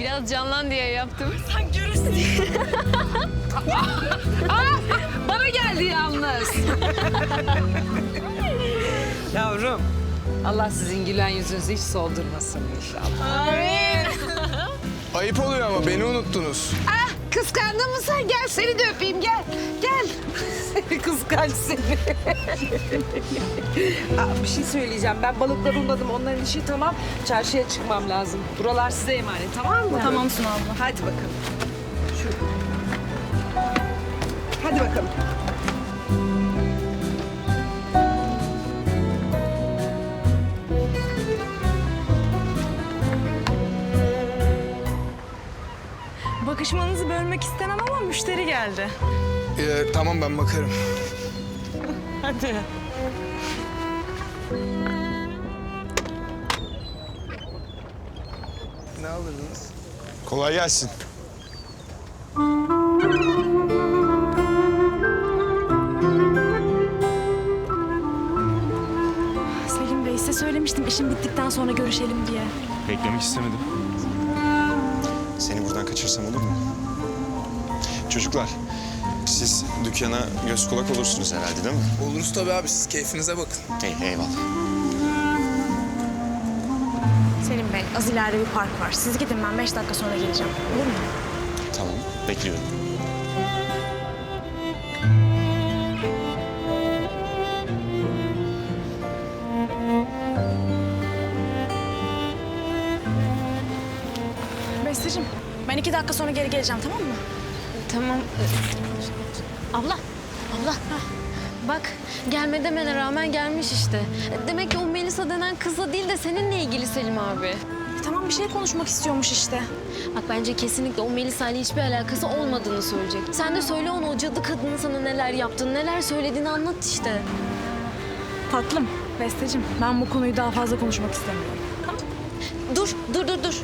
Biraz canlan diye yaptım. Sen görürsün. Bana geldi yalnız. Yavrum, Allah sizin gülen yüzünüzü hiç soldurmasın inşallah. Ayıp oluyor ama beni unuttunuz. Ah, kıskandın mı sen? Gel seni de öpeyim, gel. Gel. Seni kıskanç seni. Aa, bir şey söyleyeceğim. Ben balıkları unladım. Onların işi tamam. Çarşıya çıkmam lazım. Buralar size emanet, tamam mı? Tamam Suna abla. Hadi bakalım. Şu. Hadi bakalım. Bakışmanızı bölmek istemem ama müşteri geldi. Ee, tamam ben bakarım. Hadi. Ne alırdınız? Kolay gelsin. Selim Bey size söylemiştim işim bittikten sonra görüşelim diye. Beklemek istemedim. Kaçırsam olur mu? Çocuklar, siz dükkana göz kulak olursunuz herhalde değil mi? Oluruz tabii abi siz keyfinize bakın. Ey, eyvallah. Selim Bey az ileride bir park var. Siz gidin ben beş dakika sonra geleceğim. Olur mu? Tamam, bekliyorum. Ben iki dakika sonra geri geleceğim tamam mı? Tamam. Abla, abla. Bak gelme demene rağmen gelmiş işte. Demek ki o Melisa denen kızla değil de seninle ilgili Selim abi. E, tamam bir şey konuşmak istiyormuş işte. Bak bence kesinlikle o Melisa ile hiçbir alakası olmadığını söyleyecek. Sen de söyle ona o cadı kadının sana neler yaptığını, neler söylediğini anlat işte. Tatlım Besteciğim ben bu konuyu daha fazla konuşmak istemiyorum. Dur, dur, dur, dur.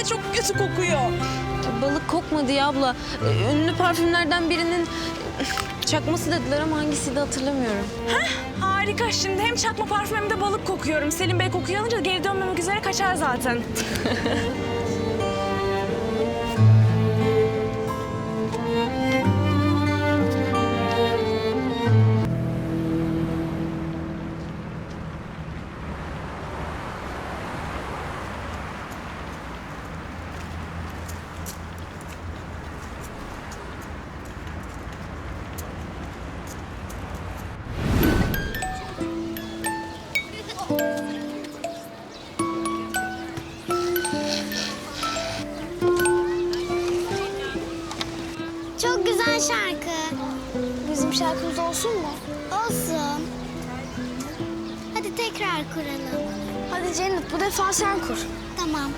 Be çok kötü kokuyor. Balık kokmadı ya abla. Ee, Ünlü parfümlerden birinin çakması dediler ama hangisiydi hatırlamıyorum. Harika şimdi hem çakma parfüm hem de balık kokuyorum. Selim Bey kokuyu alınca geri dönmemek üzere kaçar zaten. güzel şarkı. Bizim şarkımız olsun mu? Olsun. Hadi tekrar kuralım. Hadi Cennet bu defa sen kur. Tamam.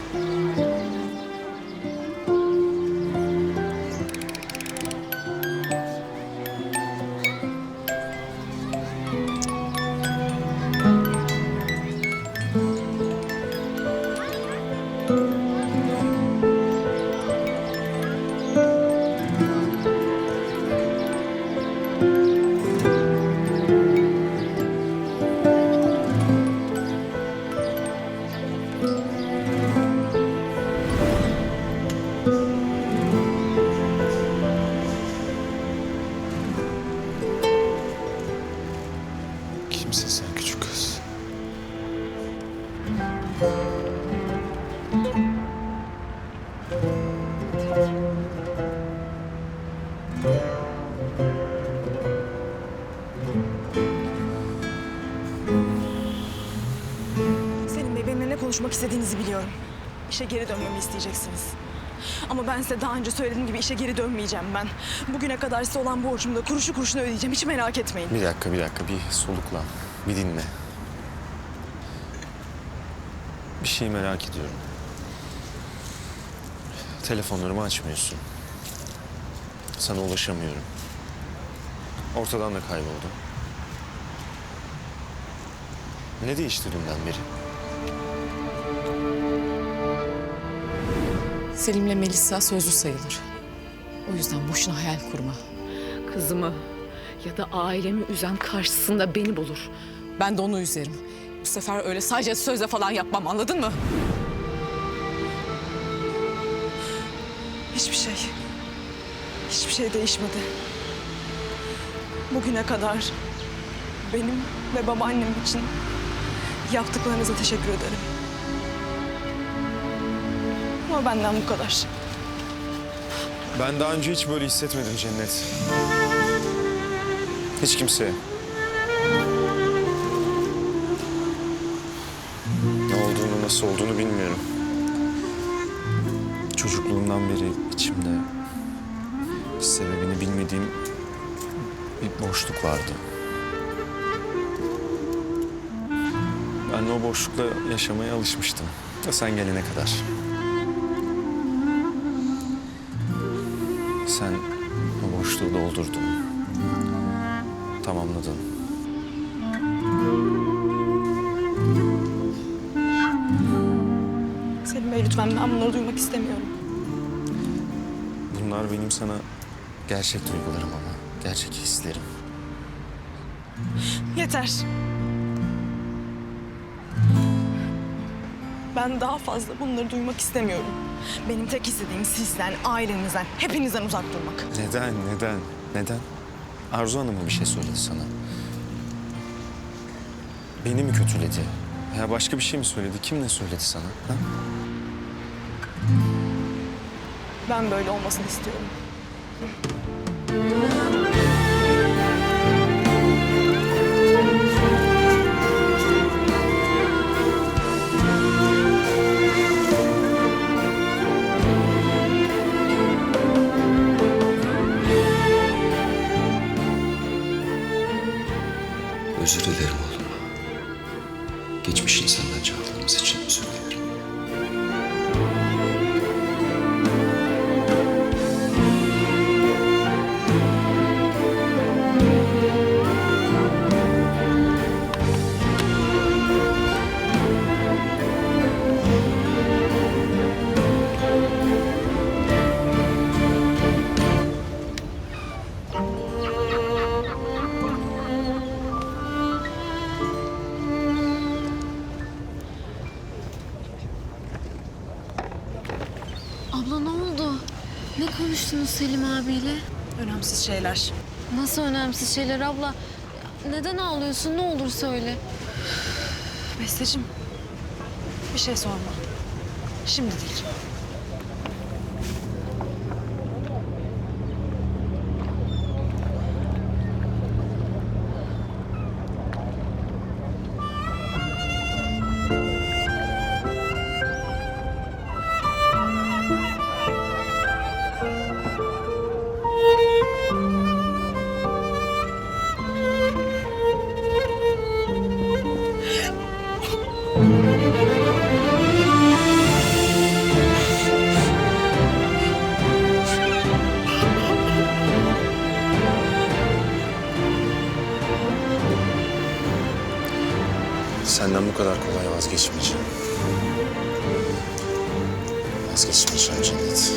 Kimsin sen küçük kız? Bey benimle ne konuşmak istediğinizi biliyorum. İşe geri dönmemi isteyeceksiniz. Ama ben size daha önce söylediğim gibi işe geri dönmeyeceğim ben. Bugüne kadar size olan borcumu da kuruşu kuruşuna ödeyeceğim. Hiç merak etmeyin. Bir dakika, bir dakika. Bir soluklan. Bir dinle. Bir şey merak ediyorum. Telefonlarımı açmıyorsun. Sana ulaşamıyorum. Ortadan da kayboldun. Ne değişti dünden beri? Selim'le Melisa sözlü sayılır. O yüzden boşuna hayal kurma. Kızımı ya da ailemi üzen karşısında beni bulur. Ben de onu üzerim. Bu sefer öyle sadece sözle falan yapmam anladın mı? Hiçbir şey. Hiçbir şey değişmedi. Bugüne kadar benim ve babaannem için yaptıklarınıza teşekkür ederim. Ama benden bu kadar. Ben daha önce hiç böyle hissetmedim Cennet. Hiç kimseye. Ne olduğunu, nasıl olduğunu bilmiyorum. Çocukluğumdan beri içimde sebebini bilmediğim bir boşluk vardı. Ben o boşlukla yaşamaya alışmıştım. Ya sen gelene kadar. Sen o boşluğu doldurdun. Tamamladın. Selim Bey lütfen ben bunları duymak istemiyorum. Bunlar benim sana gerçek duygularım ama. Gerçek hislerim. Yeter. Ben daha fazla bunları duymak istemiyorum. Benim tek istediğim sizden, ailenizden, hepinizden uzak durmak. Neden, neden, neden? Arzu Hanım mı bir şey söyledi sana? Beni mi kötüledi? Ya başka bir şey mi söyledi? Kim ne söyledi sana? Ha? Ben böyle olmasını istiyorum. Senden çaldığımız için dilerim. Abla ne oldu? Ne konuştunuz Selim abiyle? Önemsiz şeyler. Nasıl önemsiz şeyler abla? Neden ağlıyorsun? Ne olur söyle. Besteciğim, bir şey sorma. Şimdi değil. Senden bu kadar kolay vazgeçmeyeceğim. Vazgeçmeyeceğim Cennet.